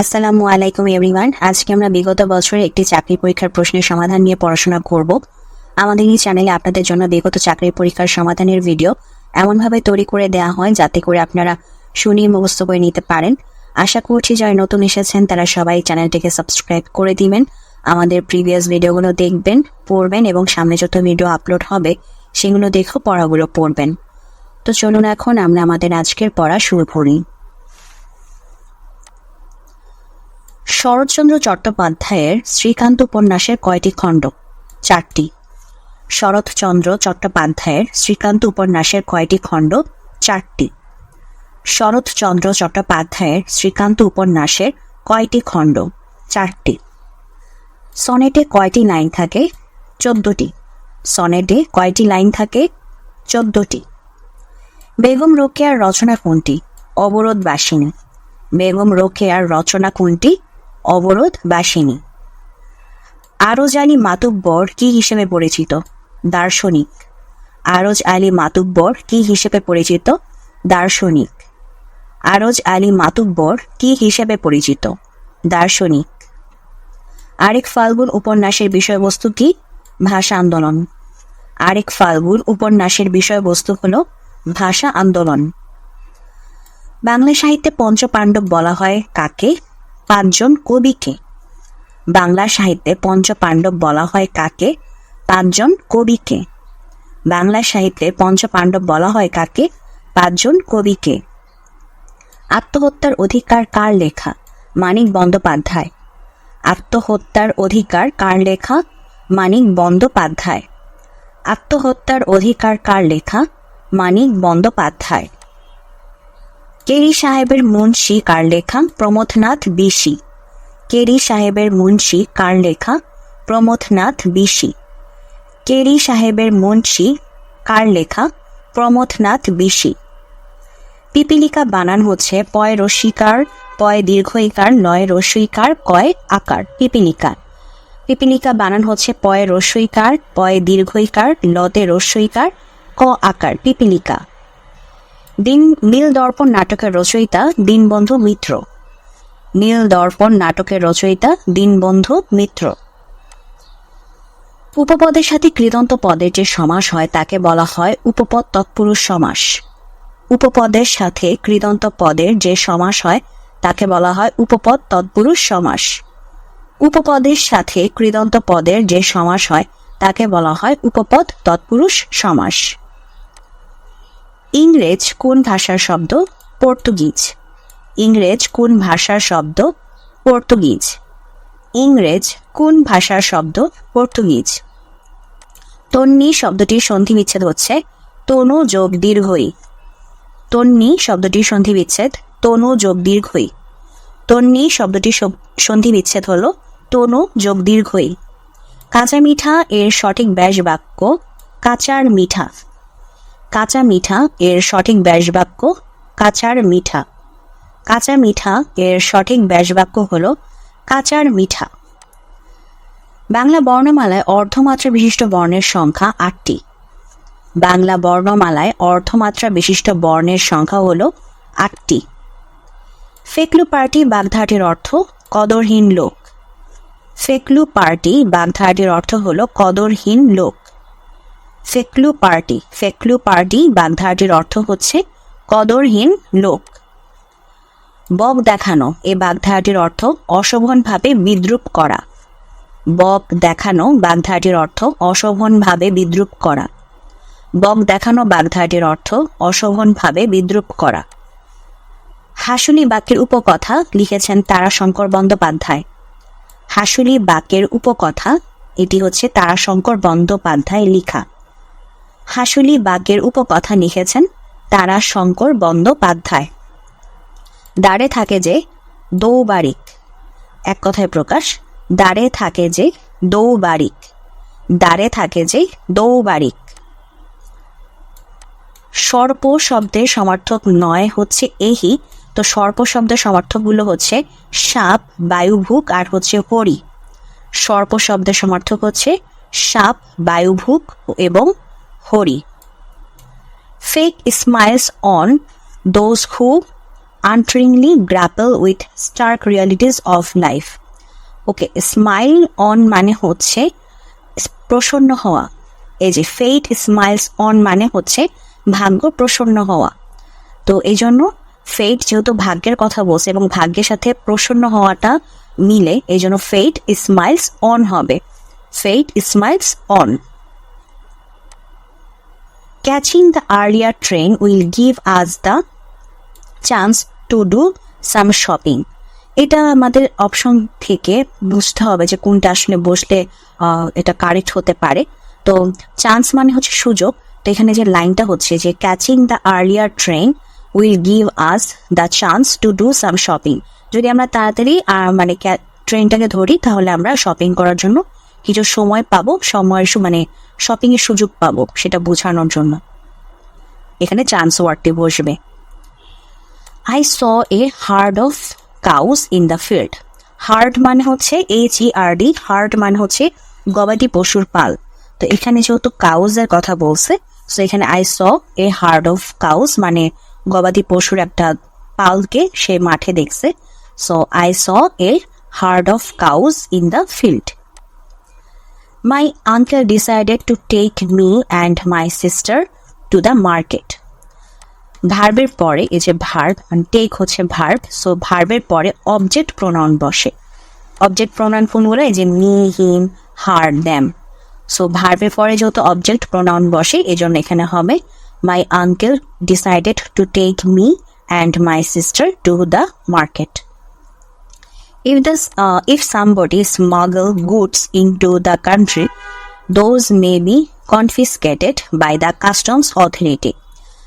আসসালামু আলাইকুম এভরিওয়ান। আজকে আমরা বিগত বছরের একটি চাকরি পরীক্ষার প্রশ্নের সমাধান নিয়ে পড়াশোনা করব। আমাদের এই চ্যানেলে আপনাদের জন্য বিগত চাকরি পরীক্ষার সমাধানের ভিডিও এমনভাবে তৈরি করে দেওয়া হয় যাতে করে আপনারা শুনিয়ে মুখস্থ করে নিতে পারেন। আশা করছি যারা নতুন এসেছেন, তারা সবাই চ্যানেলটিকে সাবস্ক্রাইব করে দিবেন। আমাদের প্রিভিয়াস ভিডিওগুলো দেখবেন, পড়বেন এবং সামনে যত ভিডিও আপলোড হবে, সেগুলো দেখেও পড়াগুলো পড়বেন। তো চলুন এখন আমরা আমাদের আজকের পড়া শুরু করি। শরৎচন্দ্র চট্টোপাধ্যায়ের শ্রীকান্ত উপন্যাসের কয়টি খণ্ড? চারটি। শরৎচন্দ্র চট্টোপাধ্যায়ের শ্রীকান্ত উপন্যাসের কয়টি খণ্ড? চারটি। শরৎচন্দ্র চট্টোপাধ্যায়ের শ্রীকান্ত উপন্যাসের কয়টি খণ্ড? চারটি। সনেটে কয়টি লাইন থাকে? চোদ্দটি। সনেটে কয়টি লাইন থাকে? চোদ্দটি। বেগম রোকেয়ার রচনা কোনটি? অবরোধ বাসিনী বেগম রোকেয়ার রচনা কোনটি? অবরোধ বাসিনী আরজ আলী মাতুব্বর কি হিসেবে পরিচিত? দার্শনিক। আরজ আলী মাতুব্বর কি হিসেবে পরিচিত? দার্শনিক। আরজ আলী মাতুব্বর কি হিসেবে পরিচিত? দার্শনিক। আরেক ফাল্গুন উপন্যাসের বিষয়বস্তু কি? ভাষা আন্দোলন। আরেক ফাল্গুন উপন্যাসের বিষয়বস্তু হল ভাষা আন্দোলন। বাংলা সাহিত্যে পঞ্চপাণ্ডব বলা হয় কাকে? পাঁচজন কবিকে। বাংলা সাহিত্যে পঞ্চপাণ্ডব বলা হয় কাকে? পাঁচজন কবিকে। বাংলা সাহিত্যে পঞ্চপাণ্ডব বলা হয় কাকে? পাঁচজন কবিকে। আত্মহত্যার অধিকার কার লেখা? মানিক বন্দ্যোপাধ্যায়। আত্মহত্যার অধিকার কার লেখা? মানিক বন্দ্যোপাধ্যায়। আত্মহত্যার অধিকার কার লেখা? মানিক বন্দ্যোপাধ্যায়। কেরি সাহেবের মুন্সি কার লেখা? প্রমথনাথ বিশি। কেরি সাহেবের মুন্সি কার লেখা? প্রমথনাথ বিশি। কেরি সাহেবের মুন্সি কার লেখা? প্রমথনাথ বিশি। পিপিলিকা বানান হচ্ছে পয় রস্বীকার পয় দীর্ঘইকার লয় রস্বইকার কয় আকার। পিপিলিকা। পিপিলিকা বানান হচ্ছে পয় রস্বইকার পয় দীর্ঘইকার লতে রস্বইকার ক আকার। পিপিলিকা। দিন নীল দর্পণ নাটকের রচয়িতা দীনবন্ধু মিত্র। নীল দর্পণ নাটকের রচয়িতা দীনবন্ধু মিত্র। উপপদের সাথে কৃদন্ত পদের যে সমাস হয় তাকে বলা হয় উপপদ তৎপুরুষ সমাস। উপপদের সাথে কৃদন্ত পদের যে সমাস হয় তাকে বলা হয় উপপদ তৎপুরুষ সমাস। উপপদের সাথে কৃদন্ত পদের যে সমাস হয় তাকে বলা হয় উপপদ তৎপুরুষ সমাস। ইংরেজ কোন ভাষার শব্দ? পর্তুগিজ। ইংরেজ কোন ভাষার শব্দ? পর্তুগিজ। ইংরেজ কোন ভাষার শব্দ? পর্তুগিজ। তন্নি শব্দটির সন্ধি বিচ্ছেদ হচ্ছে তনু যোগ দীর্ঘই। তন্নি শব্দটির সন্ধি বিচ্ছেদ তনু যোগ দীর্ঘই। তন্নি শব্দটির সন্ধি বিচ্ছেদ হল তনু যোগ দীর্ঘই। কাঁচা মিঠা এর সঠিক ব্যাস বাক্য কাঁচার মিঠা। কাঁচা মিঠা এর সঠিক ব্যাসবাক্য কাঁচার মিঠা। কাঁচা মিঠা এর সঠিক ব্যাসবাক্য হল কাঁচার মিঠা। বাংলা বর্ণমালায় অর্ধমাত্রা বিশিষ্ট বর্ণের সংখ্যা আটটি। বাংলা বর্ণমালায় অর্ধমাত্রা বিশিষ্ট বর্ণের সংখ্যা হল আটটি। ফেকলু পার্টি বাগধাটির অর্থ কদরহীন লোক। ফেকলু পার্টি বাগধাটির অর্থ হল কদরহীন লোক। ফেকলু পার্টি। ফেকলু পার্টি বাগধারাটির অর্থ হচ্ছে কদরহীন লোক। বক দেখানো, এ বাগধাটির অর্থ অশোভনভাবে বিদ্রুপ করা। বক দেখানো বাগধাটির অর্থ অশোভনভাবে বিদ্রুপ করা। বক দেখানো বাগধাটির অর্থ অশোভনভাবে বিদ্রুপ করা। হাসুলি বাক্যের উপকথা লিখেছেন তারাশঙ্কর বন্দ্যোপাধ্যায়। হাসুলি বাক্যের উপকথা, এটি হচ্ছে তারাশঙ্কর বন্দ্যোপাধ্যায় লিখা। হাসুলি বাক্যের উপকথা লিখেছেন তারা শঙ্কর বন্দ্যোপাধ্যায়। দাঁড়ে থাকে যে দৌবারিক। এক কথায় প্রকাশ দাঁড়ে থাকে যে দৌবারিক। দাঁড়ে থাকে যে দৌবারিক। সর্প শব্দের সমার্থক নয় হচ্ছে এহি, তো সর্প শব্দের সমার্থকগুলো হচ্ছে সাপ, বায়ুভুক আর হচ্ছে হরি। সর্প শব্দের সমার্থক হচ্ছে সাপ, বায়ুভুক এবং হরি। Fake smiles on those who untiringly grapple with stark realities of life okay smile on মানে হচ্ছে প্রসন্ন হওয়া। এই যে ফেইট স্মাইলস অন মানে হচ্ছে ভাগ্য প্রসন্ন হওয়া। তো এই জন্য ফেইট যেহেতু ভাগ্যের কথা বলছে এবং ভাগ্যের সাথে প্রসন্ন হওয়াটা মিলে, এই জন্য ফেইট স্মাইলস অন হবে। Fate smiles on catching the earlier train will give us the chance to do some shopping এটা আমাদের অপশন থেকে বুঝতে হবে যে কোনটা আসলে বসলে এটা কারেক্ট হতে পারে। তো চান্স মানে হচ্ছে সুযোগ। তো এখানে যে লাইনটা হচ্ছে যে catching the earlier train will give us the chance to do some shopping যদি আমরা তাড়াতাড়ি মানে ট্রেনটাকে ধরি, তাহলে আমরা শপিং করার জন্য কিছু সময় পাবো সময়ের সু- মানে শপিং এর সুযোগ পাবো, সেটা বোঝানোর জন্য। এখানে চান্স ওয়ার্ডটি বসবে। I saw a herd of cows in the field herd মানে হচ্ছে H E R D herd মানে হচ্ছে গবাদি পশুর পাল। তো এখানে যেহেতু কাউজের কথা বলছে সো এখানে I saw a herd of cows মানে গবাদি পশুর একটা পালকে সে মাঠে দেখছে। So I saw a herd of cows in the field my uncle decided to take me and my sister to the market ভার্বের পরে এই যে ভার্ব টেক হচ্ছে ভার্ব সো ভার্বের পরে অবজেক্ট প্রোনাউন বসে অবজেক্ট প্রোনাউন কোনগুলো এই যে me him her them so ভার্বের পরে যেহেতু অবজেক্ট প্রোনাউন বসে এই জন্য এখানে হবে my uncle decided to take me and my sister to the market If this, uh, if somebody smuggle goods into the country, those may be confiscated by the customs authority.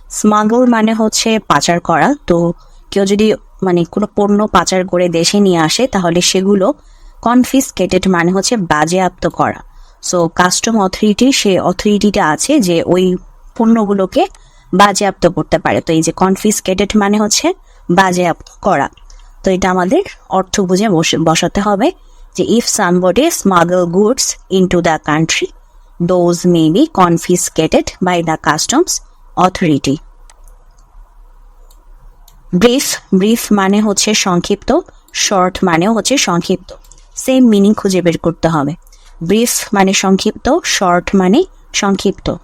Smuggle মানে হচ্ছে পাচার করা। তো কেউ যদি মানে কোনো পণ্য পাচার করে দেশে নিয়ে আসে তাহলে সেগুলো কনফিসকেটেড মানে হচ্ছে বাজেয়াপ্ত করা। সো কাস্টম অথরিটি সে অথরিটিটা আছে যে ওই পণ্যগুলোকে বাজেয়াপ্ত করতে পারে। তো এই যে কনফিসকেটেড মানে হচ্ছে বাজেয়াপ্ত করা। তো এটা আমাদের অর্থ বুঝে বসে- বসাতে হবে যে if somebody smuggle goods into the country those may be confiscated by the customs authority brief brief মানে হচ্ছে সংক্ষিপ্ত শর্ট মানেও হচ্ছে সংক্ষিপ্ত। সেম মিনিং খুঁজে বের করতে হবে। ব্রিফ মানে সংক্ষিপ্ত শর্ট মানে সংক্ষিপ্ত।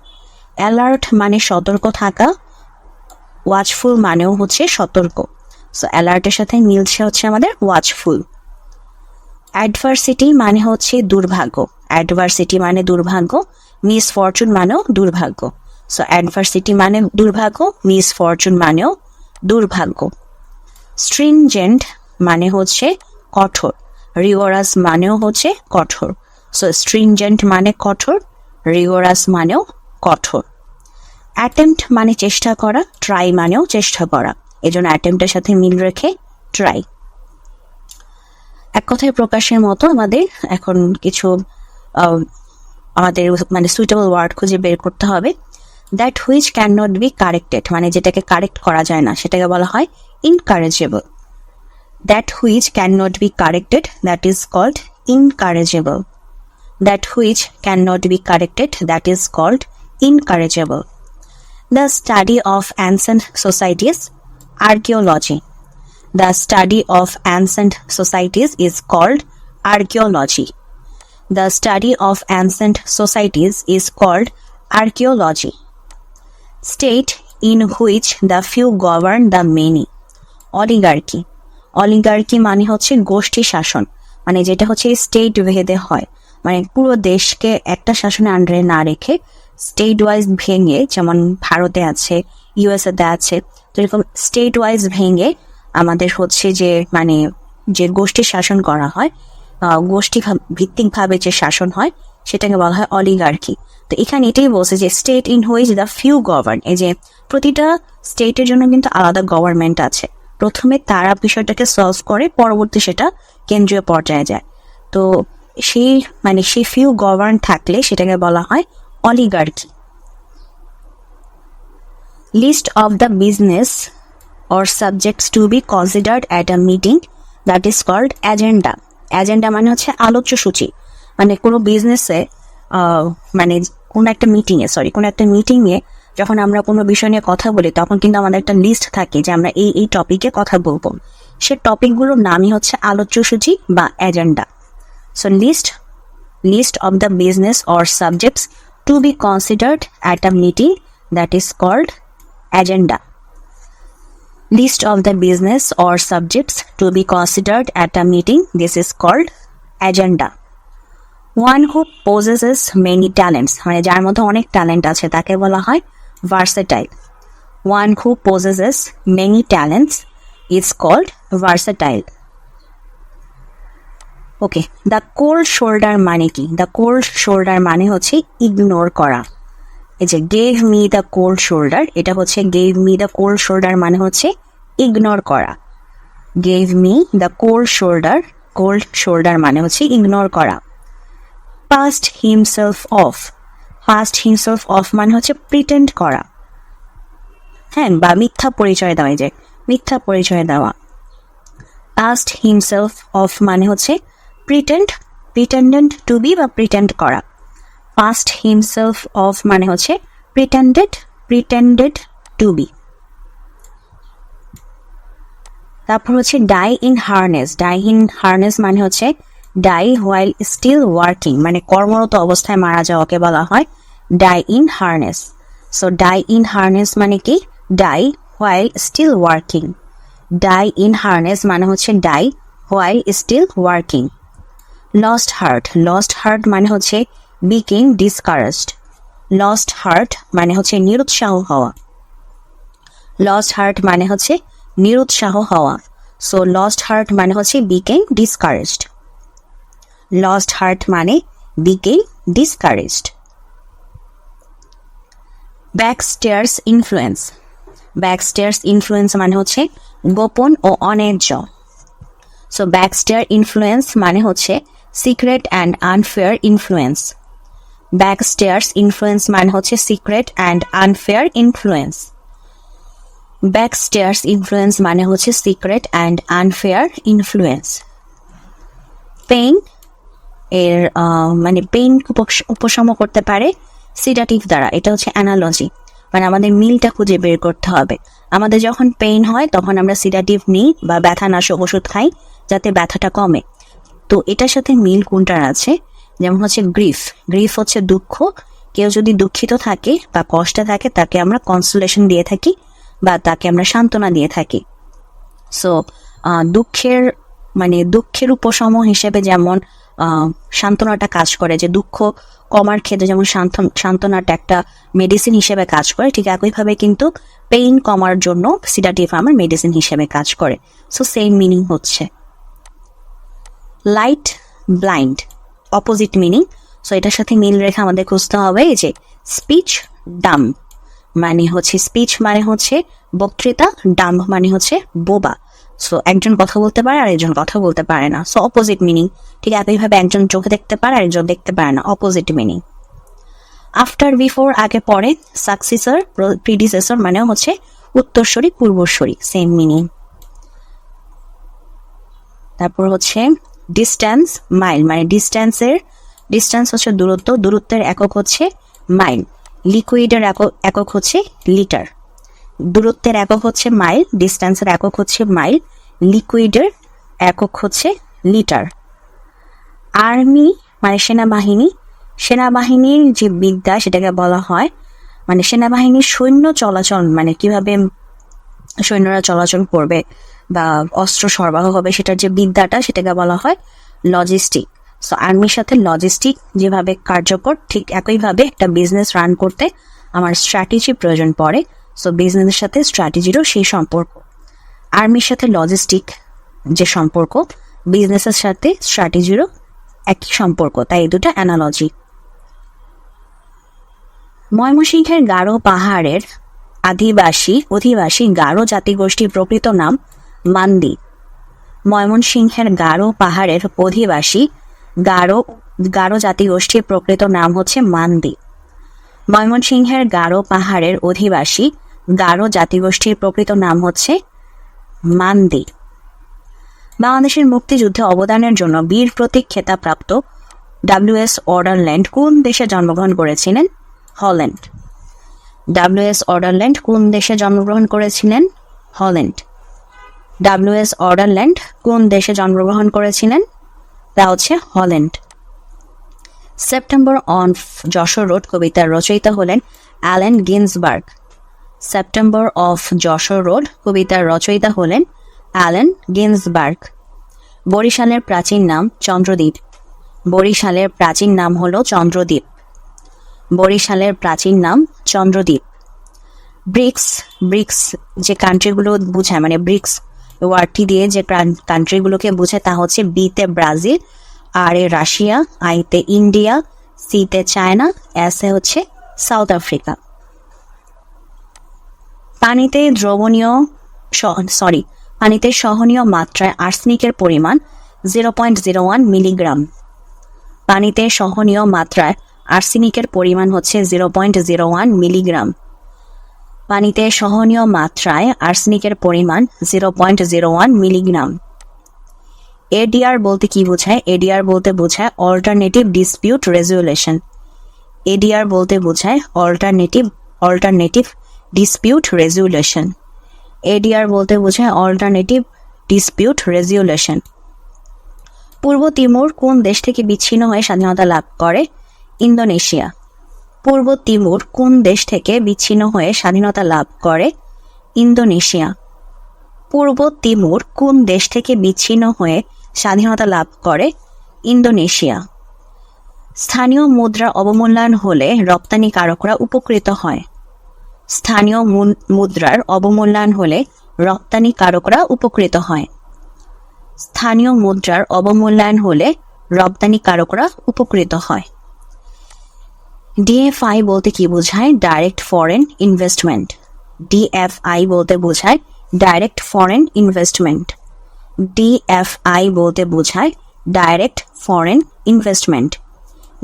অ্যালার্ট মানে সতর্ক থাকা ওয়াচফুল মানেও হচ্ছে সতর্ক। সো অ্যালার্টের সাথে মিলছে হচ্ছে আমাদের ওয়াচফুল অ্যাডভার্সিটি মানে হচ্ছে দুর্ভাগ্য। অ্যাডভার্সিটি মানে দুর্ভাগ্য মিস ফরচুন মানেও দুর্ভাগ্য। সো অ্যাডভার্সিটি মানে দুর্ভাগ্য মিস ফরচুন মানেও দুর্ভাগ্য। স্ট্রিনজেন্ট মানে হচ্ছে কঠোর। রিওরাস মানেও হচ্ছে কঠোর। সো স্ট্রিনজেন্ট মানে কঠোর রিওরাস মানেও কঠোর। অ্যাটেম্পট মানে চেষ্টা করা ট্রাই মানেও চেষ্টা করা। এজন্য অ্যাটেম্পটের সাথে মিল রেখে ট্রাই এক কথায় প্রকাশের মতো আমাদের এখন কিছু আমাদের মানে সুইটেবল ওয়ার্ড খুঁজে বের করতে হবে। That which can not be corrected মানে যেটাকে কারেক্ট করা যায় না সেটাকে বলা হয় incorrigible that which can not be corrected that is called incorrigible that which can not be corrected that is called incorrigible The study of ancient societies, archaeology. The study of ancient societies is called archaeology. The study of ancient societies is called archaeology. State in which the few govern the many. Oligarchy oligarchy মানে হচ্ছে গোষ্ঠী শাসন মানে যেটা হচ্ছে state ভেদে হয় মানে পুরো দেশকে একটা শাসনের আন্ডারে না রেখে স্টেট ওয়াইজ ভেঙে যেমন ভারতে আছে ইউএসএ তে আছে তো এরকম স্টেট ওয়াইজ ভেঙে আমাদের হচ্ছে যে মানে যে গোষ্ঠী শাসন করা হয় গোষ্ঠী ভিত্তিক ভাবে যে শাসন হয়, সেটাকে বলা হয় অলিগার্কি তো এখানে এটাই বলছে যে state in which the few govern এই যে প্রতিটা স্টেটের জন্য কিন্তু আলাদা গভর্নমেন্ট আছে। প্রথমে তারা বিষয়টাকে সলভ করে, পরবর্তী সেটা কেন্দ্রীয় পর্যায়ে যায়। তো সেই মানে সেই ফিউ গভর্ন থাকলে সেটাকে বলা হয় oligarchy list of the business or subjects to be considered at a meeting, that is called agenda. Agenda মানে হচ্ছে আলোচ্য সূচি। মানে কোনো বিজনেসে মানে কোনো একটা মিটিংয়ে সরি কোনো একটা মিটিংয়ে যখন আমরা কোনো বিষয় নিয়ে কথা বলি, তখন কিন্তু আমাদের একটা লিস্ট থাকে যে আমরা এই এই টপিকে কথা বলব। সে টপিকগুলোর নামই হচ্ছে আলোচ্য সূচি বা agenda so list list of the business or subjects to be considered at a meeting that is called agenda. List of the business or subjects to be considered at a meeting. This is called agenda. One who possesses many talents মানে যার মধ্যে অনেক talent আছে তাকে বলা হয় versatile one who possesses many talents is called versatile. Okay the cold shoulder মানে কি দ্য কোল্ড শোল্ডার মানে হচ্ছে ইগনোর করা এই যে gave me the cold shoulder এটা হচ্ছে gave me the cold shoulder মানে হচ্ছে ইগনোর করা। Gave me the cold shoulder cold shoulder মানে হচ্ছে ইগনোর করা। Passed himself off passed himself off মানে হচ্ছে প্রিটেন্ড করা। হ্যাঁ বা মিথ্যা পরিচয় দেওয়া যে মিথ্যা পরিচয় দেওয়া। পাস্ট হিমসেলফ অফ মানে হচ্ছে প্রিটেন্ড প্রিটেন্ডেন্ট টু বি বা প্রিটেন্ড করা। পাস্ট হিমসেলফ অফ মানে হচ্ছে প্রিটেন্ডেড প্রিটেন্ডেড টু বি তারপর হচ্ছে die in harness die in harness মানে হচ্ছে ডাই হোয়াইল স্টিল ওয়ার্কিং মানে কর্মরত অবস্থায় মারা যাওয়াকে বলা হয় die in harness so die in harness মানে কি? Die while still working die in harness মানে হচ্ছে die while still working lost heart lost heart মানে হচ্ছে বিকিং ডিসকারেজড লস্ট হার্ট মানে হচ্ছে নিরুৎসাহ হওয়া। লস্ট হার্ট মানে হচ্ছে নিরুৎসাহ হওয়া। সো লস্ট হার্ট মানে হচ্ছে বিকেং ডিসকারেজড লস্ট হার্ট মানে become discouraged backstairs influence backstairs influence মানে হচ্ছে গোপন ও অন্যায্য। সো ব্যাকস্টেয়ার ইনফ্লুয়েন্স মানে হচ্ছে secret and unfair influence backstairs influence মানে হচ্ছে secret and unfair influence backstairs influence মানে হচ্ছে secret and unfair influence pain এর মানে পেইন উপশম করতে পারে সিডাটিভ দ্বারা, এটা হচ্ছে অ্যানালজি মানে আমাদের মিলটা খুঁজে বের করতে হবে। আমাদের যখন পেইন হয়, তখন আমরা সিডাটিভ নিই বা ব্যথানাশক ওষুধ খাই যাতে ব্যথাটা কমে। তো এটার সাথে মিল কোনটার আছে? যেমন হচ্ছে গ্রিফ গ্রিফ হচ্ছে দুঃখ। কেউ যদি দুঃখিত থাকে বা কষ্টে থাকে, তাকে আমরা কনসোলেশন দিয়ে থাকি বা তাকে আমরা সান্ত্বনা দিয়ে থাকি। সো দুঃখের মানে দুঃখের উপশম হিসেবে যেমন সান্ত্বনাটা কাজ করে, যে দুঃখ কমার ক্ষেত্রে যেমন সান্ত্বনাটা একটা মেডিসিন হিসেবে কাজ করে, ঠিক একইভাবে কিন্তু পেইন কমার জন্য সিডাটিভ আমার মেডিসিন হিসেবে কাজ করে। সো সেম মিনিং হচ্ছে। Light blind opposite meaning so এটার সাথে মিল রেখে আমাদের খুঁজতে হবে এই যে স্পিচ ডাম মানে হচ্ছে স্পিচ মানে হচ্ছে বক্তৃতা ডাম্ব মানে হচ্ছে বোবা। সো একজন কথা বলতে পারে আর একজন কথা বলতে পারে না। সো অপোজিট মিনিং ঠিক একইভাবে একজন চোখে দেখতে পারে আর একজন দেখতে পারে না। অপোজিট মিনিং আফটার বিফোর আগে, পরে সাকসিসর প্রিডিসেসর মানে হচ্ছে উত্তরস্বরী পূর্বস্বরী সেম মিনিং তারপর হচ্ছে ডিস্ট্যান্স মাইল মানে ডিস্ট্যান্সের ডিস্ট্যান্স হচ্ছে দূরত্ব, দূরত্বের একক হচ্ছে মাইল লিকুইডের একক একক হচ্ছে লিটার দূরত্বের একক হচ্ছে মাইল ডিস্ট্যান্সের একক হচ্ছে মাইল লিকুইডের একক হচ্ছে লিটার আর্মি মানে সেনাবাহিনী, সেনাবাহিনীর যে বিদ্যা সেটাকে বলা হয় মানে সেনাবাহিনীর সৈন্য চলাচল মানে কীভাবে সৈন্যরা চলাচল করবে বা অস্ত্র সরবরাহ হবে সেটার যে বিদ্যাটা সেটাকে বলা হয় লজিস্টিক সো আর্মির সাথে লজিস্টিক যেভাবে কার্যকর, ঠিক একইভাবে একটা বিজনেস রান করতে আমার স্ট্র্যাটেজি প্রয়োজন পড়ে। সো বিজনেসের সাথে স্ট্র্যাটেজিরও সেই সম্পর্ক। আর্মির সাথে লজিস্টিক যে সম্পর্ক বিজনেসের সাথে স্ট্র্যাটেজিরও একই সম্পর্ক। তাই এই দুটো অ্যানালজি ময়মনসিংহের গারো পাহাড়ের আদিবাসী, অধিবাসী গারো জাতিগোষ্ঠীর প্রকৃত নাম মান্দি। ময়মনসিংহের গারো পাহাড়ের অধিবাসী, গারো গারো জাতিগোষ্ঠীর প্রকৃত নাম হচ্ছে মান্দি। ময়মনসিংহের গারো পাহাড়ের অধিবাসী, গারো জাতিগোষ্ঠীর প্রকৃত নাম হচ্ছে মান্দি। বাংলাদেশের মুক্তিযুদ্ধে অবদানের জন্য বীর প্রতীক খেতাবপ্রাপ্ত ডাব্লিউ এস অর্ডারল্যান্ড কোন দেশে জন্মগ্রহণ করেছিলেন? হল্যান্ড। ডাব্লিউ এস অর্ডারল্যান্ড কোন দেশে জন্মগ্রহণ করেছিলেন? হল্যান্ড। ডাব্লিউ এস অর্ডারল্যান্ড কোন দেশে জন্মগ্রহণ করেছিলেন? তা হচ্ছে Holland. September on Jessore road কবিতার রচয়িতা হলেন Allen Ginsberg. September of Jessore road কবিতার রচয়িতা হলেন অ্যালেন গিন্সবার্গ। বরিশালের প্রাচীন নাম চন্দ্রদ্বীপ। বরিশালের প্রাচীন নাম হল চন্দ্রদ্বীপ। বরিশালের প্রাচীন নাম চন্দ্রদ্বীপ। ব্রিক্স ব্রিক্স যে কান্ট্রিগুলো বোঝায় মানে ব্রিক্স ওয়ার্ডটি দিয়ে যে কান্ট্রিগুলোকে বুঝে, তা হচ্ছে বিতে ব্রাজিল, আর এ রাশিয়া, আইতে ইন্ডিয়া, সিতে চায়না, এসে হচ্ছে সাউথ আফ্রিকা। পানিতে দ্রবণীয় সরি পানিতে সহনীয় মাত্রায় আর্সেনিকের পরিমাণ zero point zero one milligram. পানিতে সহনীয় মাত্রায় আর্সেনিকের পরিমাণ হচ্ছে zero point zero one milligram. পানিতে সহনীয় মাত্রায় আর্সেনিকের পরিমাণ zero point zero one milligram. ADR বলতে কি বোঝায়? এডিআর বলতে বোঝায় অল্টারনেটিভ ডিসপিউট রেজুলেশন এডিআর বলতে বোঝায় alternative alternative dispute resolution ADR বলতে বোঝায় অল্টারনেটিভ ডিসপিউট রেজুলেশন পূর্ব তিমুর কোন দেশ থেকে বিচ্ছিন্ন হয়ে স্বাধীনতা লাভ করে? ইন্দোনেশিয়া। পূর্ব তিমুর কোন দেশ থেকে বিচ্ছিন্ন হয়ে স্বাধীনতা লাভ করে? ইন্দোনেশিয়া। পূর্ব তিমুর কোন দেশ থেকে বিচ্ছিন্ন হয়ে স্বাধীনতা লাভ করে? ইন্দোনেশিয়া। স্থানীয় মুদ্রা অবমূল্যায়ন হলে রপ্তানিকারকরা উপকৃত হয়। স্থানীয় মুদ্রার অবমূল্যায়ন হলে রপ্তানিকারকরা উপকৃত হয়। স্থানীয় মুদ্রার অবমূল্যায়ন হলে রপ্তানিকারকরা উপকৃত হয়। ডিএফআই বলতে কি বোঝায়? ডাইরেক্ট ফরেন ইনভেস্টমেন্ট ডিএফআই বলতে বোঝায় ডাইরেক্ট ফরেন ইনভেস্টমেন্ট ডিএফআই বলতে বোঝায় ডাইরেক্ট ফরেন ইনভেস্টমেন্ট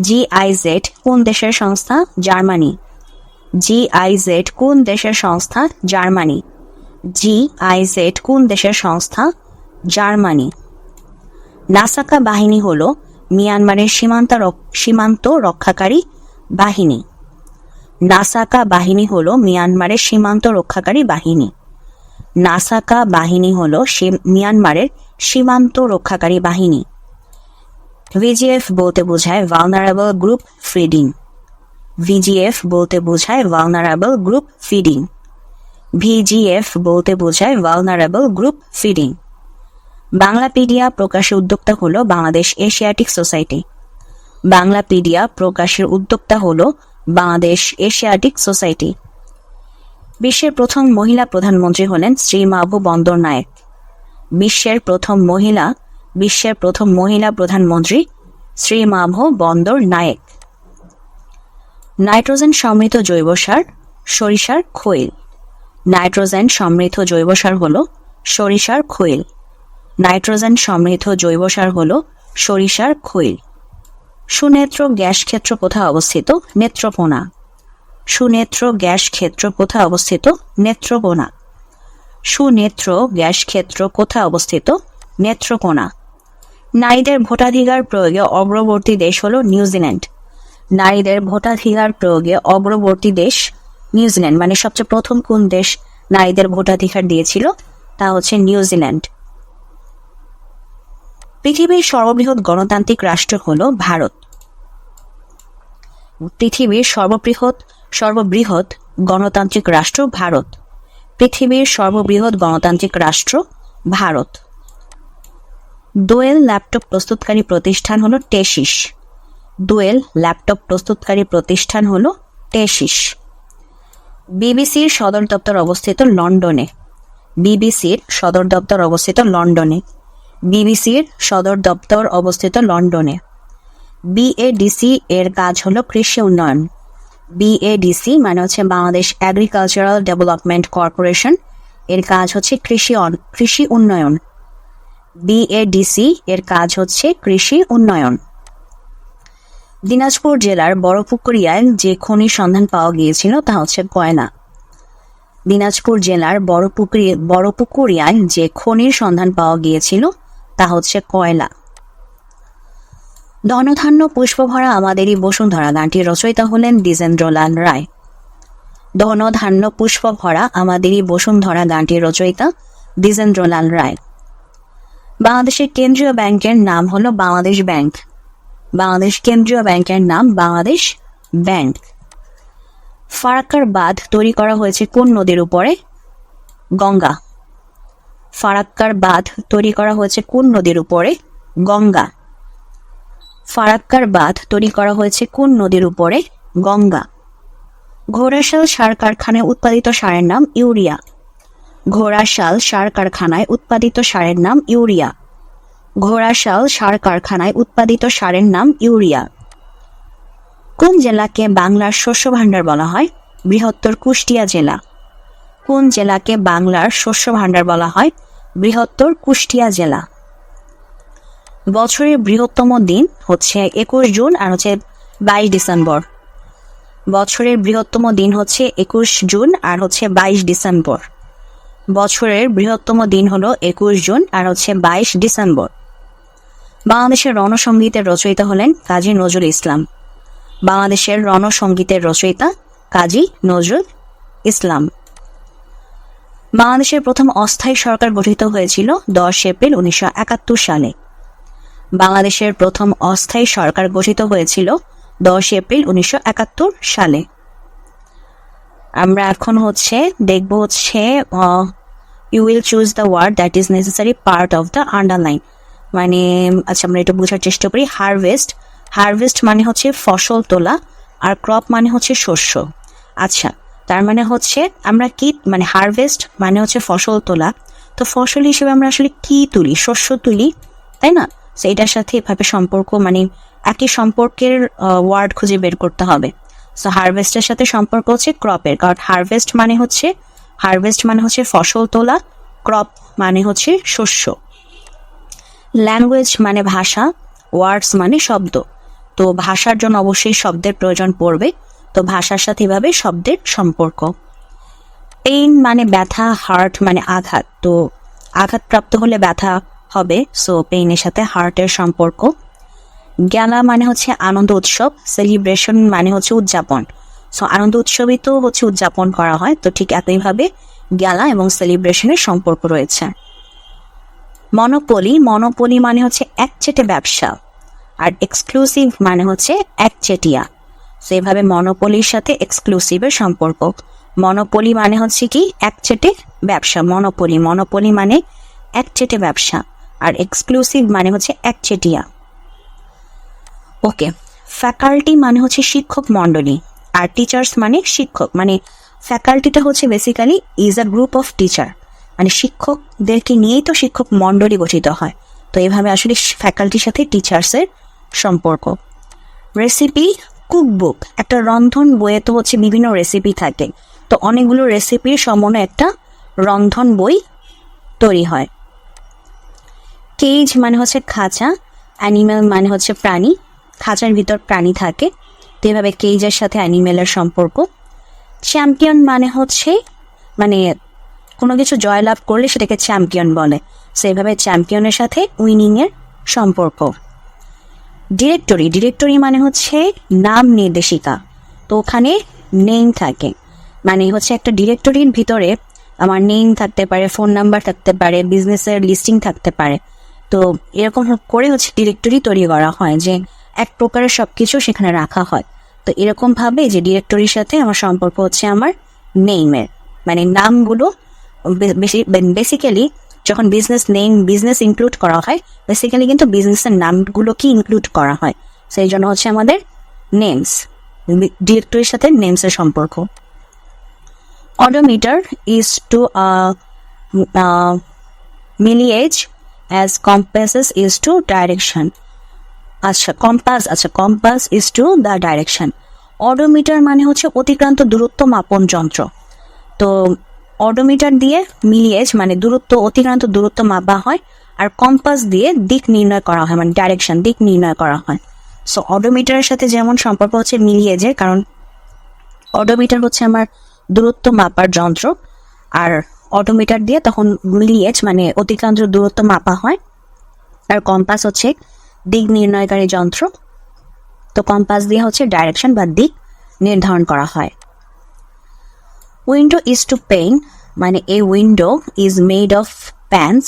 জিআইজেড কোন দেশের সংস্থা? জার্মানি। জিআইজেড কোন দেশের সংস্থা? জার্মানি। জিআইজেড কোন দেশের সংস্থা? জার্মানি। নাসাকা বাহিনী হল মিয়ানমারের সীমান্ত সীমান্ত রক্ষাকারী বাহিনী। নাসাকা বাহিনী হল মিয়ানমারের সীমান্ত রক্ষাকারী বাহিনী। নাসাকা বাহিনী হল মিয়ানমারের সীমান্ত রক্ষাকারী বাহিনী। ভিজিএফ বলতে বোঝায় ভালনারাবল গ্রুপ ফিডিং ভিজিএফ বলতে বোঝায় ভালনারাবল গ্রুপ ফিডিং ভিজিএফ বলতে বোঝায় ভালনারাবল গ্রুপ ফিডিং বাংলাপিডিয়া প্রকাশের উদ্যোক্তা হল বাংলাদেশ এশিয়াটিক সোসাইটি। বাংলাপিডিয়া প্রকাশের উদ্যোক্তা হল বাংলাদেশ এশিয়াটিক সোসাইটি। বিশ্বের প্রথম মহিলা প্রধানমন্ত্রী হলেন শ্রী মাহবু বন্দর নায়ক। বিশ্বের প্রথম মহিলা, বিশ্বের প্রথম মহিলা প্রধানমন্ত্রী শ্রী মাভো বন্দর নায়েক। নাইট্রোজেন সমৃদ্ধ জৈব সার, সরিষার খৈল। নাইট্রোজেন সমৃদ্ধ জৈব সার হল সরিষার খৈল। নাইট্রোজেন সমৃদ্ধ জৈব সার হল সরিষার খৈল। সুনেত্র গ্যাস ক্ষেত্র কোথায় অবস্থিত? নেত্রকোনা। সুনেত্র গ্যাস ক্ষেত্র কোথায় অবস্থিত? নেত্রকোনা। সুনেত্র গ্যাস ক্ষেত্র কোথায় অবস্থিত? নেত্রকোনা। নারীদের ভোটাধিকার প্রয়োগে অগ্রবর্তী দেশ হল নিউজিল্যান্ড নারীদের ভোটাধিকার প্রয়োগে অগ্রবর্তী দেশ নিউজিল্যান্ড মানে সবচেয়ে প্রথম কোন দেশ নারীদের ভোটাধিকার দিয়েছিল? তা হচ্ছে নিউজিল্যান্ড পৃথিবীর সর্ববৃহৎ গণতান্ত্রিক রাষ্ট্র হল ভারত। পৃথিবীর সর্ববৃহৎ সর্ববৃহৎ গণতান্ত্রিক রাষ্ট্র ভারত। পৃথিবীর সর্ববৃহৎ গণতান্ত্রিক রাষ্ট্র ভারত। দোয়েল ল্যাপটপ প্রস্তুতকারী প্রতিষ্ঠান হল টেসিস। দোয়েল ল্যাপটপ প্রস্তুতকারী প্রতিষ্ঠান হল টেসিস। বিবিসির সদর দপ্তর অবস্থিত লন্ডনে। বিবিসির সদর দপ্তর অবস্থিত লন্ডনে। বিবিসির সদর দপ্তর অবস্থিত লন্ডনে। বিএডিসি এর কাজ হলো কৃষি উন্নয়ন। বিএডিসি মানে হচ্ছে বাংলাদেশ অ্যাগ্রিকালচারাল ডেভেলপমেন্ট কর্পোরেশন এর কাজ হচ্ছে কৃষি কৃষি উন্নয়ন। বিএডিসি এর কাজ হচ্ছে কৃষি উন্নয়ন। দিনাজপুর জেলার বড়পুকুরিয়ায় যে খনির সন্ধান পাওয়া গিয়েছিল তা হচ্ছে কয়লা দিনাজপুর জেলার বড়পুকুরি, বড়পুকুরিয়ায় যে খনির সন্ধান পাওয়া গিয়েছিল তা হচ্ছে কয়লা। ধনধান্য পুষ্পভরা আমাদেরই বসুন্ধরা গানটির রচয়িতা হলেন দ্বিজেন্দ্রলাল রায়। ধন ধান্য পুষ্প ভরা আমাদেরই বসুন্ধরা গানটির রচয়িতা দ্বিজেন্দ্রলাল রায়। বাংলাদেশের কেন্দ্রীয় ব্যাংকের নাম হলো বাংলাদেশ ব্যাংক। বাংলাদেশ কেন্দ্রীয় ব্যাংকের নাম বাংলাদেশ ব্যাংক। ফারাক্কার বাঁধ তৈরি করা হয়েছে কোন নদীর উপরে? গঙ্গা। ফারাক্কার বাঁধ তৈরি করা হয়েছে কোন নদীর উপরে? গঙ্গা। ফারাক্কার বাঁধ তৈরি করা হয়েছে কোন নদীর উপরে? গঙ্গা। ঘোড়াশাল সার কারখানায় উৎপাদিত সারের নাম ইউরিয়া। ঘোড়াশাল সার কারখানায় উৎপাদিত সারের নাম ইউরিয়া। ঘোড়াশাল সার কারখানায় উৎপাদিত সারের নাম ইউরিয়া। কোন জেলাকে বাংলার শস্য ভাণ্ডার বলা হয়? বৃহত্তর কুষ্টিয়া জেলা। কোন জেলাকে বাংলার শস্য ভাণ্ডার বলা হয়? বৃহত্তর কুষ্টিয়া জেলা। বছরের বৃহত্তম দিন হচ্ছে একুশ জুন আর হচ্ছে বাইশ ডিসেম্বর। বছরের বৃহত্তম দিন হচ্ছে একুশ জুন আর হচ্ছে বাইশ ডিসেম্বর। বছরের বৃহত্তম দিন হলো একুশ জুন আর হচ্ছে বাইশ ডিসেম্বর। বাংলাদেশের রণসঙ্গীতের রচয়িতা হলেন কাজী নজরুল ইসলাম। বাংলাদেশের রণসঙ্গীতের রচয়িতা কাজী নজরুল ইসলাম। বাংলাদেশের প্রথম অস্থায়ী সরকার গঠিত হয়েছিল দশ এপ্রিল উনিশশো একাত্তর সালে। বাংলাদেশের প্রথম অস্থায়ী সরকার গঠিত হয়েছিল দশ এপ্রিল উনিশশো একাত্তর সালে। আমরা এখন হচ্ছে দেখব হচ্ছে you will choose the word that is necessary part of the underline মানে আচ্ছা আমরা একটু বোঝার চেষ্টা করি। হারভেস্ট হারভেস্ট মানে হচ্ছে ফসল তোলা, আর ক্রপ মানে হচ্ছে শস্য। আচ্ছা তার মানে হচ্ছে আমরা কি মানে হারভেস্ট মানে হচ্ছে ফসল তোলা। তো ফসল হিসেবে আমরা আসলে কি তুলি? শস্য তুলি, তাই না? তো এটার সাথে এভাবে সম্পর্ক মানে একই সম্পর্কের ওয়ার্ড খুঁজে বের করতে হবে। সো হারভেস্টের সাথে সম্পর্ক হচ্ছে ক্রপের কারণ হারভেস্ট মানে হচ্ছে হারভেস্ট মানে হচ্ছে ফসল তোলা ক্রপ মানে হচ্ছে শস্য। ল্যাঙ্গুয়েজ মানে ভাষা ওয়ার্ডস মানে শব্দ। তো ভাষার জন্য অবশ্যই শব্দের প্রয়োজন পড়বে। তো ভাষার সাথে এভাবে শব্দের সম্পর্ক। পেইন মানে ব্যথা, হার্ট মানে আঘাত। তো আঘাতপ্রাপ্ত হলে ব্যথা হবে, সো পেইনের সাথে হার্টের সম্পর্ক। গ্যালা মানে হচ্ছে আনন্দ উৎসব, সেলিব্রেশন মানে হচ্ছে উদযাপন। সো আনন্দ উৎসবই তো হচ্ছে উদযাপন করা হয়, তো ঠিক একইভাবে জ্ঞালা এবং সেলিব্রেশনের সম্পর্ক রয়েছে। মনোপলি মনোপলি মানে হচ্ছে একচেটে ব্যবসা, আর এক্সক্লুসিভ মানে হচ্ছে একচেটিয়া। সেভাবে মনোপলির সাথে এক্সক্লুসিভের সম্পর্ক। মনোপলি মানে হচ্ছে কি, একচেটে ব্যবসা। মনোপলি মনোপলি মানে একচেটে ব্যবসা আর এক্সক্লুসিভ মানে হচ্ছে একচেটিয়া। ওকে ফ্যাকাল্টি মানে হচ্ছে শিক্ষক মণ্ডলী আর টিচার্স মানে শিক্ষক। মানে ফ্যাকাল্টিটা হচ্ছে basically is a group of teacher মানে শিক্ষকদেরকে নিয়েই তো শিক্ষক মণ্ডলী গঠিত হয়। তো এভাবে আসলে ফ্যাকাল্টির সাথে টিচার্সের সম্পর্ক। রেসিপি কুকবুক একটা রন্ধন বইয়ে তো হচ্ছে বিভিন্ন রেসিপি থাকে। তো অনেকগুলো রেসিপির সমন্বয়ে একটা রন্ধন বই তৈরি হয়। কেজ মানে হচ্ছে খাঁচা অ্যানিম্যাল মানে হচ্ছে প্রাণী, খাঁচার ভিতর প্রাণী থাকে। তো এভাবে কেজের সাথে অ্যানিমেলের সম্পর্ক। চ্যাম্পিয়ন মানে হচ্ছে মানে কোনো কিছু জয়লাভ করলে সেটাকে চ্যাম্পিয়ন বলে। সেভাবে চ্যাম্পিয়নের সাথে উইনিংয়ের সম্পর্ক। ডিরেক্টরি ডিরেক্টরি মানে হচ্ছে নাম নির্দেশিকা। তো ওখানে নেম থাকে। মানে হচ্ছে একটা ডিরেক্টরির ভিতরে আমার নেম থাকতে পারে ফোন নাম্বার থাকতে পারে বিজনেসের লিস্টিং থাকতে পারে। তো এরকম করে হচ্ছে ডিরেক্টরি তৈরি করা হয় যে এক প্রকারের সব কিছু সেখানে রাখা হয়। তো এরকম ভাবে যে ডিরেক্টরির সাথে আমার সম্পর্ক হচ্ছে আমার নেইমের মানে নামগুলো বেসিক্যালি যখন বিজনেস নেম বিজনেস ইনক্লুড করা হয় বেসিক্যালি কিন্তু বিজনেসের নামগুলোকে ইনক্লুড করা হয়। সেই জন্য হচ্ছে আমাদের নেমস ডিরেক্টরির সাথে নেমসের সম্পর্ক। to uh, uh, milliage as compasses is to direction আচ্ছা কম্পাস আচ্ছা compass is to the direction odometer মানে হচ্ছে অতিক্রান্ত দূরত্ব মাপন যন্ত্র। তো অডোমিটার দিয়ে মিলিয়েজ মানে দূরত্ব, অতিক্রান্ত দূরত্ব মাপা হয়, আর কম্পাস দিয়ে দিক নির্ণয় করা হয় মানে ডাইরেকশন দিক নির্ণয় করা হয়। সো অডোমিটারের সাথে যেমন সম্পর্ক হচ্ছে মিলিয়েজের কারণ অডোমিটার হচ্ছে আমার দূরত্ব মাপার যন্ত্র, আর অটোমিটার দিয়ে তখন মিলিয়েজ মানে অতিক্রান্ত দূরত্ব মাপা হয়, আর কম্পাস হচ্ছে দিক নির্ণয়কারী যন্ত্র। তো কম্পাস দিয়ে হচ্ছে ডাইরেকশন বা দিক নির্ধারণ করা হয়। উইন্ডো ইজ টু পেইন মানে এই window is made of panes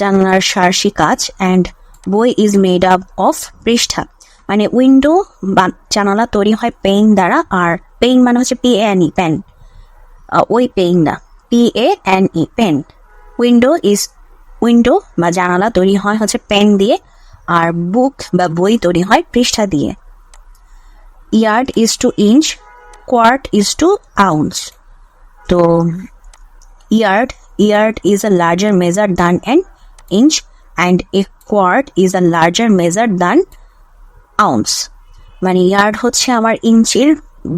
জানলার সার্সি কাজ অ্যান্ড বই ইজ মেড আপ অফ পৃষ্ঠা। মানে উইন্ডো বা জানালা তৈরি হয় পেইন দ্বারা, আর পেইন মানে হচ্ছে পি এন ই পেন ওই পেইন না P A N E pane window is window বা জানালা তৈরি হয় হচ্ছে পেন দিয়ে, আর বুক বা বই তৈরি হয় পৃষ্ঠা দিয়ে। Yard is to inch quart is to ounce তো yard yard is a larger measure than an inch and a quart is a larger measure than ounce মানে ইয়ার্ড হচ্ছে আমার ইঞ্চির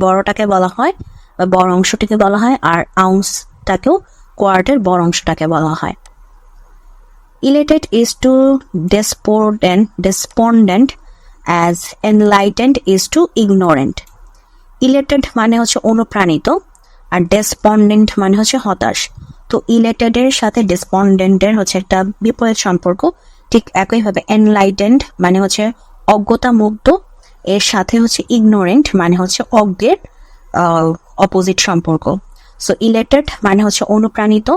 বড়টাকে বলা হয় বা বড় অংশটিকে বলা হয় আর আউন্সটাকেও কোয়ার্টের বড় অংশটাকে বলা হয়। Elated is to despondent despondent as enlightened is to ignorant elated মানে হচ্ছে অনুপ্রাণিত। আর ডেসপন্ডেন্ট মানে হচ্ছে হতাশ। তো ইলেটেডের সাথে ডেসপন্ডেন্টের হচ্ছে একটা বিপরীত সম্পর্ক। ঠিক একইভাবে এনলাইটেন্ড মানে হচ্ছে অজ্ঞতা মুক্ত এর সাথে হচ্ছে ইগনোরেন্ট মানে হচ্ছে অজ্ঞের অপোজিট সম্পর্ক। সো ইলেটেড মানে হচ্ছে অনুপ্রাণিত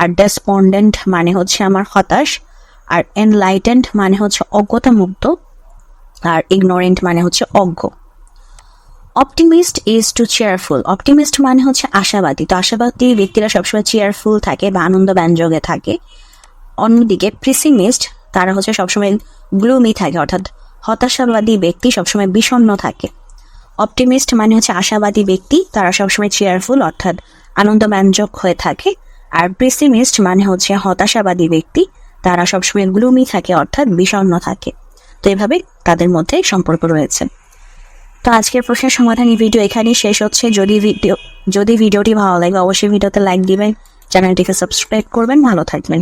আর ডেসপন্ডেন্ট মানে হচ্ছে আমার হতাশ। আর এনলাইটেন্ড মানে হচ্ছে অজ্ঞতা মুক্ত আর ইগনোরেন্ট মানে হচ্ছে অজ্ঞ। Optimist is to cheerful optimist মানে হচ্ছে আশাবাদী। তো আশাবাদী ব্যক্তিরা সবসময় চেয়ারফুল থাকে বা আনন্দ ব্যঞ্জকে থাকে। অন্যদিকে প্রিসিমিস্ট তারা হচ্ছে সবসময় গ্লুমি থাকে, অর্থাৎ হতাশাবাদী ব্যক্তি সবসময় বিষণ্ণ থাকে। অপটিমিস্ট মানে হচ্ছে আশাবাদী ব্যক্তি, তারা সবসময় চেয়ারফুল অর্থাৎ আনন্দব্যঞ্জক হয়ে থাকে। আর প্রিসিমিস্ট মানে হচ্ছে হতাশাবাদী ব্যক্তি, তারা সবসময় গ্লুমি থাকে, অর্থাৎ বিষণ্ণ থাকে। তো এভাবে তাদের মধ্যে সম্পর্ক রয়েছে। তো আজকের প্রশ্নের সমাধান এই ভিডিও এখানেই শেষ হচ্ছে। যদি ভিডিও যদি ভিডিওটি ভালো লাগে, অবশ্যই ভিডিওতে লাইক দিবেন, চ্যানেলটিকে সাবস্ক্রাইব করবেন, ভালো থাকবেন।